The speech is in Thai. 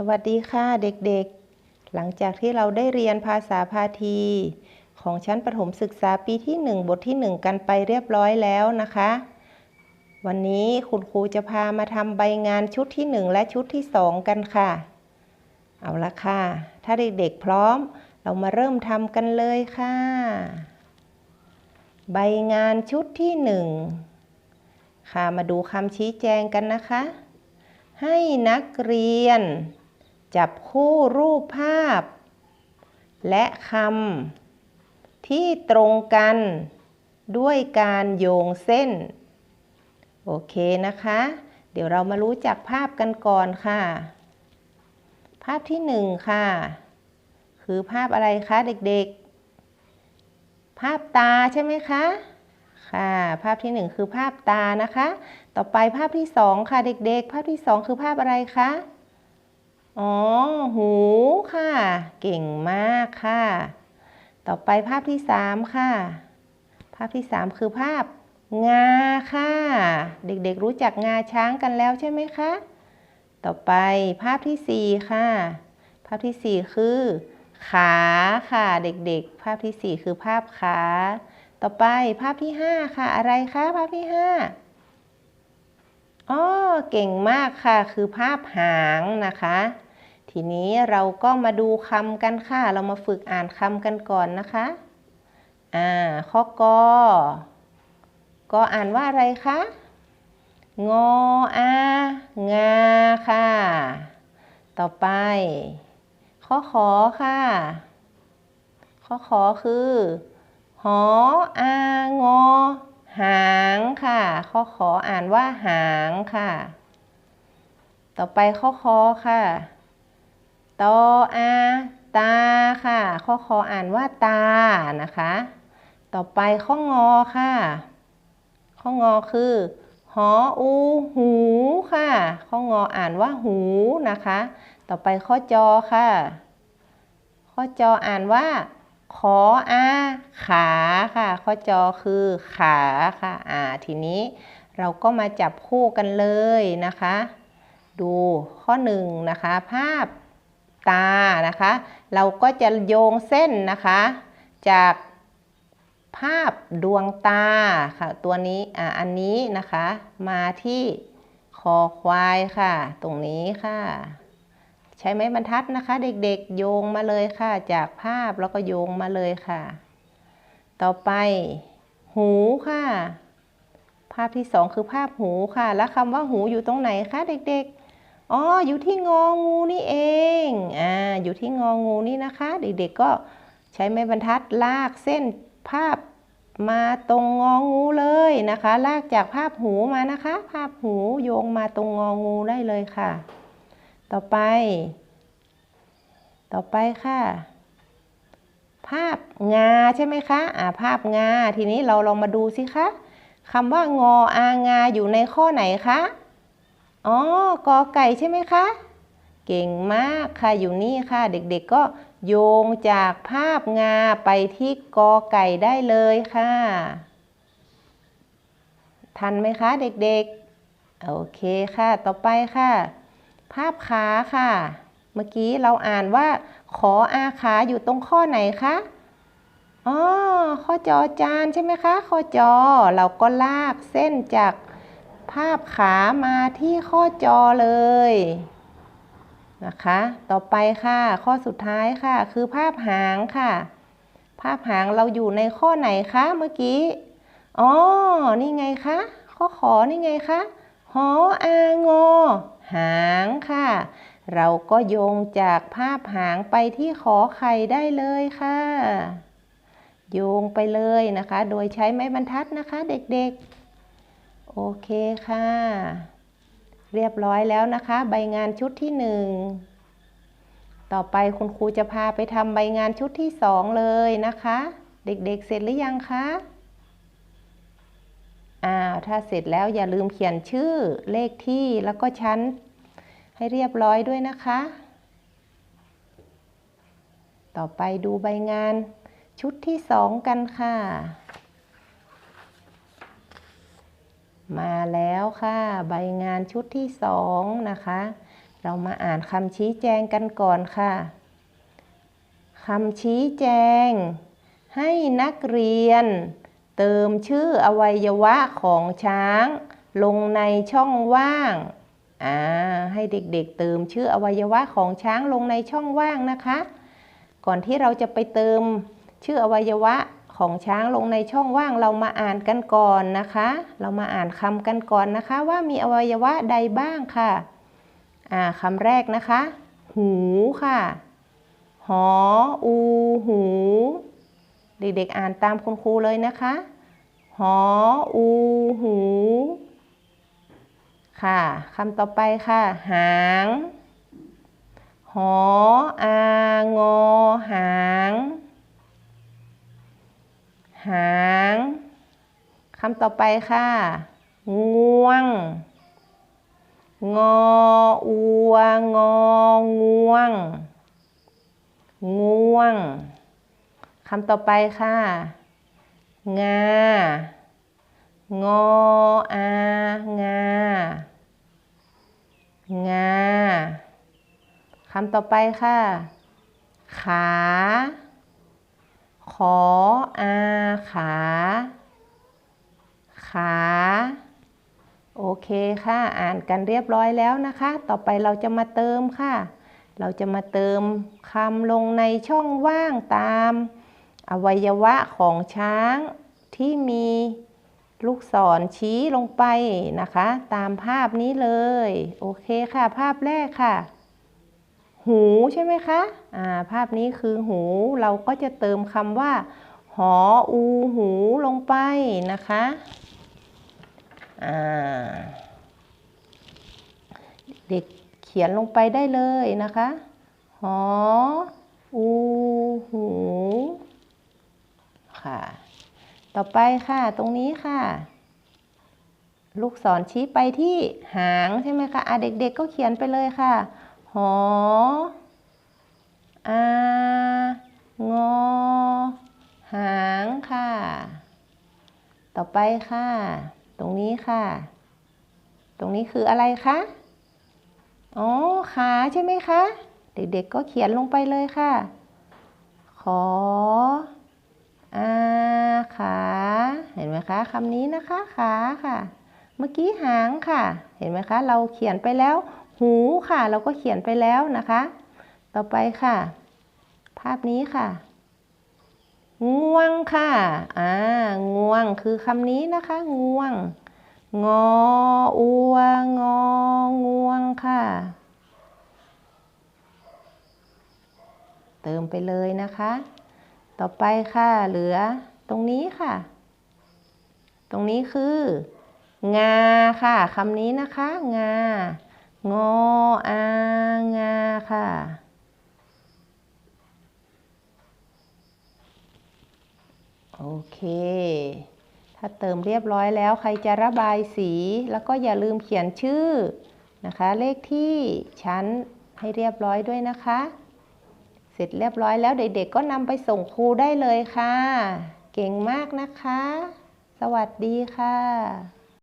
สวัสดีค่ะเด็กๆ หลังจากที่เราได้เรียนภาษาพาที ของชั้นประถมศึกษาปีที่ 1 บทที่ 1 กันไปเรียบร้อยแล้วนะคะ วันนี้คุณครูจะพามาทำใบงานชุดที่ 1 และชุดที่ 2 กันค่ะ เอาละค่ะ ถ้าเด็กๆพร้อม เรามาเริ่มทำกันเลยค่ะ ใบงานชุดที่ 1 ค่ะมาดูคำชี้แจงกันนะคะ ให้นักเรียน จับคู่รูปภาพ และคำที่ตรงกันด้วยการโยงเส้น โอเคนะคะ เดี๋ยวเรามารู้จักภาพกันก่อนค่ะ ภาพที่หนึ่งค่ะ คือภาพอะไรคะเด็กๆ ภาพตาใช่ไหมคะ ค่ะ ภาพที่หนึ่งคือภาพตานะคะ ต่อไปภาพที่สองค่ะเด็กๆ ภาพที่สองคือภาพอะไรคะ อ๋อ หูค่ะ เก่งมากค่ะ ต่อไปภาพที่สามค่ะ ภาพที่สามคือภาพงาค่ะ เด็กๆรู้จักงาช้างกันแล้วใช่ไหมคะ ต่อไปภาพที่สี่ค่ะ ภาพที่สี่คือขาค่ะ เด็กๆ ภาพที่สี่คือภาพขา ต่อไปภาพที่ห้าค่ะ อะไรคะภาพที่ห้าอ๋อเก่งมากค่ะ คือภาพหางนะคะ ทีนี้เราก็มาดูคำกันค่ะ เรามาฝึกอ่านคำกันก่อนนะคะ อ่า ข้อกอก็อ่านว่าอะไรคะ งออางาค่ะ ต่อไป ข้อขอค่ะ ข้อขอคือ หออางอ หางค่ะ ข้อขออ่านว่าหางค่ะ ต่อไปข้อคอค่ะ ตออาตาค่ะข้อคออ่านว่าตานะคะ ต่อไปข้องอค่ะ ข้องอคือหออูหูค่ะ ข้องออ่านว่าหูนะคะ ต่อไปข้อจอค่ะ ข้อจออ่านว่า ขออาขาค่ะ ข้อจอคือขาค่ะอ่าทีนี้เราก็มาจับคู่กันเลยนะคะ ดูข้อหนึ่งนะคะ ภาพ ตานะคะ เราก็จะโยงเส้นนะคะ จากภาพดวงตาค่ะตัวนี้อ่าอันนี้นะคะ มาที่คอควายค่ะ ตรงนี้ค่ะ ใช้ไม้บรรทัดนะคะ เด็กๆโยงมาเลยค่ะ จากภาพแล้วก็โยงมาเลยค่ะ ต่อไป หูค่ะ ภาพที่สองคือภาพหูค่ะ แล้วคำว่าหูอยู่ตรงไหนคะเด็กๆ อ๋ออยู่ที่งองูนี่เองอ่าอยู่ที่งองูนี่นะคะ เด็กๆก็ใช้ไม้บรรทัดลากเส้นภาพมาตรงงองูเลยนะคะ ลากจากภาพหูมานะคะ ภาพหูโยงมาตรงงองูได้เลยค่ะ ต่อไป ต่อไปค่ะ ภาพงาใช่ไหมคะอ่าภาพงาทีนี้เราลองมาดูสิคะคำว่างออางาอยู่ในข้อไหนคะ อ๋อกอไก่ใช่ไหมคะ เก่งมากค่ะอยู่นี่ค่ะ เด็กๆก็โยงจากภาพงาไปที่กอไก่ได้เลยค่ะ ทันไหมคะเด็กๆ โอเคค่ะ ต่อไปค่ะ ภาพขาค่ะ เมื่อกี้เราอ่านว่า ขออาขาอยู่ตรงข้อไหนคะอ๋อข้อจอจานใช่ไหมคะ ข้อจอเราก็ลากเส้นจาก ภาพขามาที่ข้อจอเลยนะคะ ต่อไปค่ะ ข้อสุดท้ายค่ะ คือภาพหางค่ะ ภาพหางเราอยู่ในข้อไหนคะเมื่อกี้ อ๋อ นี่ไงคะ ข้อขอนี่ไงคะ หออางอ หางค่ะ เราก็โยงจากภาพหางไปที่ขอไข่ได้เลยค่ะ โยงไปเลยนะคะ โดยใช้ไม้บรรทัดนะคะ เด็กๆ โอเคค่ะ เรียบร้อยแล้วนะคะ ใบงานชุดที่หนึ่งต่อไปคุณครูจะพาไปทำใบงานชุดที่สองเลยนะคะ เด็กๆเสร็จหรือยังคะอ้าวถ้าเสร็จแล้วอย่าลืมเขียนชื่อเลขที่แล้วก็ชั้น ให้เรียบร้อยด้วยนะคะ ต่อไปดูใบงานชุดที่สองกันค่ะ มาแล้วค่ะ ใบงานชุดที่สองนะคะ เรามาอ่านคำชี้แจงกันก่อนค่ะคำชี้แจง ให้นักเรียน เติมชื่ออวัยวะของช้าง ลงในช่องว่างอ่าให้เด็กๆเติมชื่ออวัยวะของช้างลงในช่องว่างนะคะ ก่อนที่เราจะไปเติมชื่ออวัยวะ ของช้างลงในช่องว่างเรามาอ่านกันก่อนนะคะ เรามาอ่านคำกันก่อนนะคะ ว่ามีอวัยวะใดบ้างค่ะอ่าคำแรกนะคะ หูค่ะ หอ อู หู เด็กๆอ่านตามคุณครูเลยนะคะ หอ อู หู ค่ะคำต่อไปค่ะ หางหอ อางอหาง หางคำต่อไปค่ะ ง่วง งออัว งองวง ง่วงคำต่อไปค่ะ งา งออา งา งาคำต่อไปค่ะ ขา ขออาขา ขา โอเคค่ะ อ่านกันเรียบร้อยแล้วนะคะ ต่อไปเราจะมาเติมค่ะ เราจะมาเติมคำลงในช่องว่างตาม อวัยวะของช้างที่มีลูกศรชี้ลงไปนะคะ ตามภาพนี้เลย โอเคค่ะ ภาพแรกค่ะ หูใช่ไหมคะอ่าภาพนี้คือหูเราก็จะเติมคำว่า หออูหูลงไปนะคะอ่าเด็กเขียนลงไปได้เลยนะคะ หออูหูค่ะ ต่อไปค่ะตรงนี้ค่ะ ลูกศรชี้ไปที่หางใช่ไหมคะอะเด็กๆก็เขียนไปเลยค่ะ หออางอ หางค่ะ ต่อไปค่ะ ตรงนี้ค่ะ ตรงนี้คืออะไรคะ อ๋อ ขาใช่ไหมคะ เด็กๆก็เขียนลงไปเลยค่ะ ขออาขาเห็นไหมคะคำนี้นะคะขาค่ะ เมื่อกี้หางค่ะ เห็นไหมคะ เราเขียนไปแล้ว หูค่ะ เราก็เขียนไปแล้วนะคะ ต่อไปค่ะ ภาพนี้ค่ะ ง่วงค่ะอ่าง่วงคือคำนี้นะคะ ง่วง งออัวงอง่วงค่ะ เติมไปเลยนะคะ ต่อไปค่ะ เหลือตรงนี้ค่ะ ตรงนี้คืองาค่ะคำนี้นะคะ งา งออางาค่ะ โอเค ถ้าเติมเรียบร้อยแล้วใครจะระบายสี แล้วก็อย่าลืมเขียนชื่อนะคะ เลขที่ชั้นให้เรียบร้อยด้วยนะคะ เสร็จเรียบร้อยแล้วเด็กๆก็นำไปส่งครูได้เลยค่ะ เก่งมากนะคะ สวัสดีค่ะ